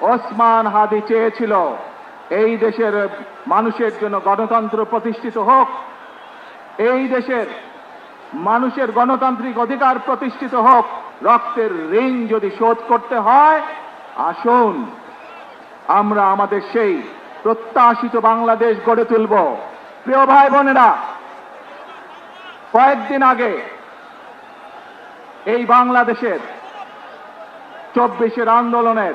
ওসমান হাদি চেয়েছিল, এই দেশের মানুষের জন্য গণতন্ত্র প্রতিষ্ঠিত হোক, এই দেশের মানুষের গণতান্ত্রিক অধিকার প্রতিষ্ঠিত হোক, রক্তের ঋণ যদি শোধ করতে হয়, আসুন, আমরা আমাদের সেই প্রত্যাশিত বাংলাদেশ গড়ে তুলব। প্রিয় ভাই বোনেরা, কয়েকদিন আগে এই বাংলাদেশের চব্বিশের আন্দোলনের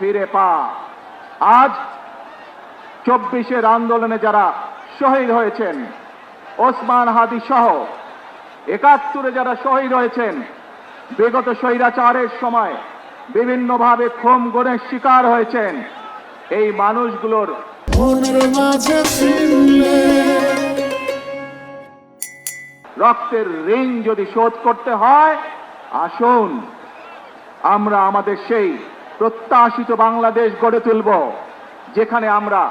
ফিরে পা। আজ চব্বিশের আন্দোলনে যারা শহীদ হয়েছেন ওসমান হাদি সহ একাত্তরে যারা শহীদ হয়েছেন বিগত স্বৈরাচারের সময় বিভিন্নভাবে ক্ষোম গণের শিকার হয়েছেন এই মানুষগুলোর রক্তের ঋণ যদি শোধ করতে হয় আসুন আমরা আমাদের সেই প্রত্যাশিত বাংলাদেশ গড়ে তুলব, যেখানে আমরা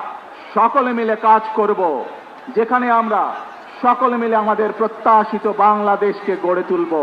সকলে মিলে কাজ করব, যেখানে আমরা সকলে মিলে আমাদের প্রত্যাশিত বাংলাদেশকে গড়ে তুলব।